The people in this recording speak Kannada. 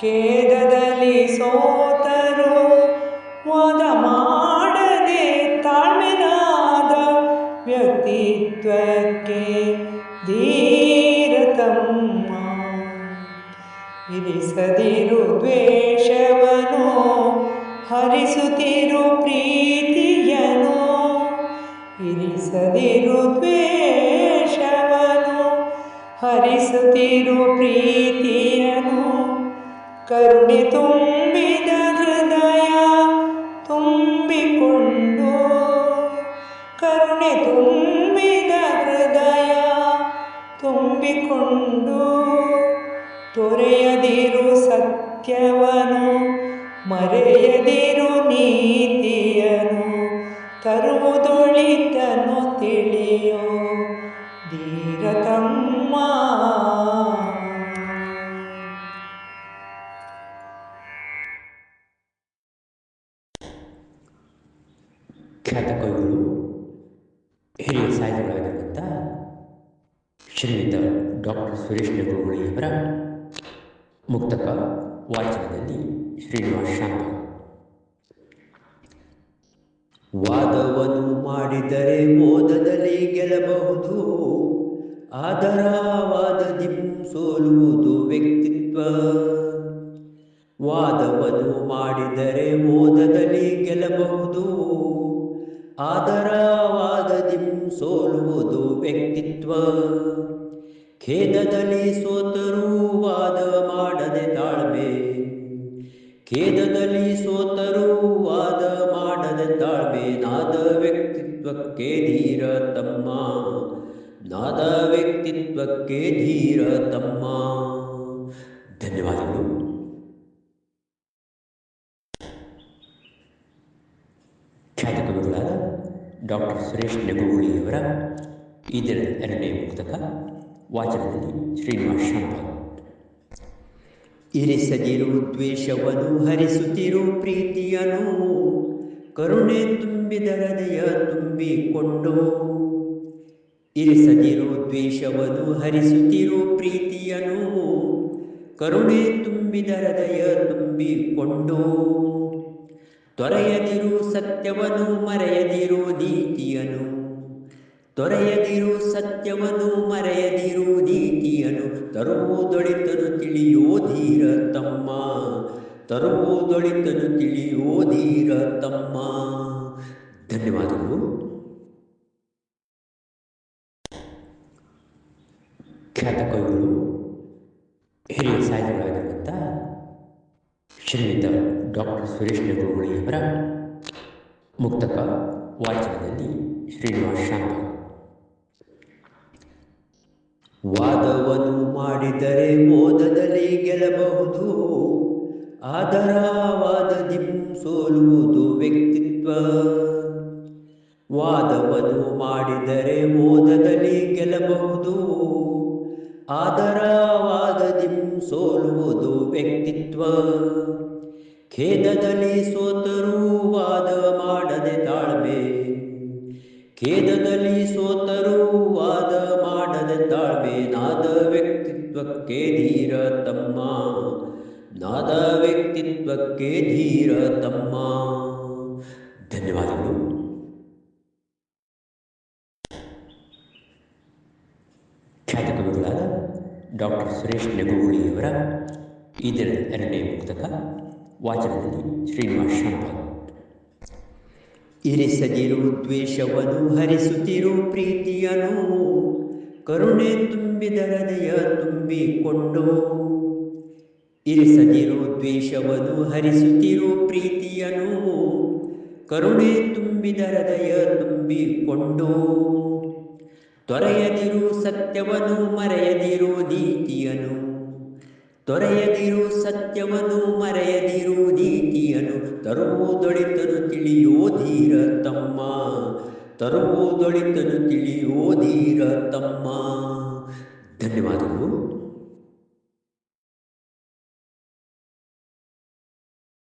ಖೇದದಲ್ಲಿ ಸೋತರು, ವಾದ ಮಾಡದೆ ತಾಳ್ಮೆನಾದ ವ್ಯಕ್ತಿತ್ವಕ್ಕೆ ಧೀರತಮ್ಮ. ಇರಿಸದಿರು ದ್ವೇಷವನು, ಹರಿಸುತ್ತಿರು ಪ್ರೀತಿಯನು. ಇರಿಸದಿರು ದ್ವೇಷವನು, ಹರಿಸುತ್ತಿರು ಪ್ರೀತಿಯನು. ಕರುಣೆ ತುಂಬಿದ ಹೃದಯ ತುಂಬಿಕೊಂಡು, ಕರುಣೆ ತುಂಬಿದ ಹೃದಯ ತುಂಬಿಕೊಂಡು, ತೊರೆಯದಿರು ಸತ್ಯವನು, ಮರೆಯದಿರು ನೀತಿಯನು, ತರುವುದೊಳಿತನು ತಿಳಿಯೋ ಧೀರತಮ್ಮ ಖ್ಯಾತ ಕವಿಗಳು ಹಿರಿಯ ಸಾಹಿತಿಗಳಾಗಿರುವಂಥ ಶ್ರೀಯುತ ಡಾಕ್ಟರ್ ಸುರೇಶ್ ಅವರ ಮುಕ್ತಕ ವಾಚನದಲ್ಲಿ ಶ್ರೀನಿವಾಸ ಶಾಂತ. ವಾದವನ್ನು ಮಾಡಿದರೆ ಮೋದದಲ್ಲಿ ಗೆಲ್ಲಬಹುದು ಆದರ ವಾದದಿ ಸೋಲುವುದು ವ್ಯಕ್ತಿತ್ವ. ವಾದವನ್ನು ಮಾಡಿದರೆ ಮೋದದಲ್ಲಿ ಗೆಲ್ಲಬಹುದು ಆದರ ವಾದದಿ ಸೋಲುವುದು ವ್ಯಕ್ತಿತ್ವ. ಖೇದದಲ್ಲಿ ಸೋತರೂ ವಾದ ಮಾಡದೆ ತಾಳ್ಮೆ. ಖೇದದಲ್ಲಿ ಸೋತರೂ ವಾದ ಮಾಡದೆ ತಾಳ್ಮೆ. ನಾದ ವ್ಯಕ್ತಿತ್ವಕ್ಕೆ ಧೀರ ತಮ್ಮ. ನಾದ ವ್ಯಕ್ತಿತ್ವಕ್ಕೆ ಧೀರ ತಮ್ಮ ಧನ್ಯವಾದಗಳು ಖ್ಯಾತ ಕವಿಗಳಾದ ಡಾಕ್ಟರ್ ಸುರೇಶ್ ನೆಗುಳಿಯವರ ಈ ದಿನ ಎರಡನೇ ಪುಸ್ತಕ, ವಾಚನದಲ್ಲಿ ಶ್ರೀನಿವಾಸ್ ಇರಿಸದಿರು ದ್ವೇಷವನ್ನು ಹರಿಸುತ್ತಿರು ಪ್ರೀತಿಯನು. ಕರುಣೆ ತುಂಬಿದ ಹೃದಯ ತುಂಬಿಕೊಂಡು. ಇರಿಸದಿರು ದ್ವೇಷವನ್ನು ಹರಿಸುತ್ತಿರು ಪ್ರೀತಿಯನು. ಕರುಣೆ ತುಂಬಿದ ಹೃದಯ ತುಂಬಿಕೊಂಡು. ತೊರೆಯದಿರು ಸತ್ಯವನು ಮರೆಯದಿರು ನೀತಿಯನು. ತೊರೆಯದಿರು ಸತ್ಯವನು ಮರೆಯದಿರು ನೀತಿಯನು. ತರುವುದೊಳಿತನು ತಿಳಿಯೋ ಧೀರ ತಮ್ಮ. ತರುವುದೊಳಿತನು ತಿಳಿಯೋ ಧೀರ ತಮ್ಮ. ಧನ್ಯವಾದಗಳು. ಖ್ಯಾತ ಕವಿಗಳು, ಹಿರಿಯ ಸಾಹಿತ್ಯಗಳಾಗಿರುವಂಥ ಶ್ರೀಯುತ ಡಾಕ್ಟರ್ ಸುರೇಶ್ ನೆಗುರುಗಳಿಯವರ ಮುಕ್ತಕ ವಾಚನದಲ್ಲಿ ಶ್ರೀನಿವಾಸ್ ಶಾಂತ. ವಾದವನ್ನು ಮಾಡಿದರೆ ಮೋದದಲ್ಲಿ ಗೆಲ್ಲಬಹುದು. ಆದರ ವಾದದಿ ಸೋಲುವುದು ವ್ಯಕ್ತಿತ್ವ. ವಾದವನ್ನು ಮಾಡಿದರೆ ಮೋದದಲ್ಲಿ ಗೆಲ್ಲಬಹುದು. ಆದರ ವಾದದಿ ಸೋಲುವುದು ವ್ಯಕ್ತಿತ್ವ. ಖೇದದಲ್ಲಿ ಸೋತರೂ ವಾದ ಮಾಡದೆ ತಾಳ್ಮೆ. ಖೇದದಲ್ಲಿ ಸೋತರೂ ವಾದ ಮಾಡದೆ ತಾಳ್ಮೆ. ನಾದ ವ್ಯಕ್ತಿತ್ವಕ್ಕೆ ಧೀರ ತಮ್ಮ. ನಾದ ವ್ಯಕ್ತಿತ್ವಕ್ಕೆ ಧೀರ ತಮ್ಮ. ಧನ್ಯವಾದಗಳು. ಖ್ಯಾತ ಕವಿಗಳಾದ ಡಾಕ್ಟರ್ ಸುರೇಶ್ ನೆಗುಳಿಯವರ ಈ ದಿನ ಎರಡನೇ ಪುಸ್ತಕ ವಾಚನದಲ್ಲಿ ಶ್ರೀನಿವಾಸ್ ಇರಿಸದಿರು ದ್ವೇಷವನ್ನು ಹರಿಸುತ್ತಿರು ಪ್ರೀತಿಯನು. ಕರುಣೆ ತುಂಬಿದ ಹೃದಯ ತುಂಬಿಕೊಂಡು. ಇರಿಸದಿರು ದ್ವೇಷವನ್ನು ಹರಿಸುತ್ತಿರು ಪ್ರೀತಿಯನು. ಕರುಣೆ ತುಂಬಿದ ಹೃದಯ ತುಂಬಿಕೊಂಡು. ತೊರೆಯದಿರು ಸತ್ಯವನ್ನು ಮರೆಯದಿರು ನೀತಿಯನು. ತೊರೆಯದಿರು ಸತ್ಯವನು ಮರೆಯದಿರು ನೀತಿಯನು ತರುವುದೊಳಿತನು ತಿಳಿಯೋ ಧೀರ ತಮ್ಮ ತರುವುದೊಳಿತನು ತಿಳಿಯೋ ಧೀರ ತಮ್ಮ ಧನ್ಯವಾದಗಳು.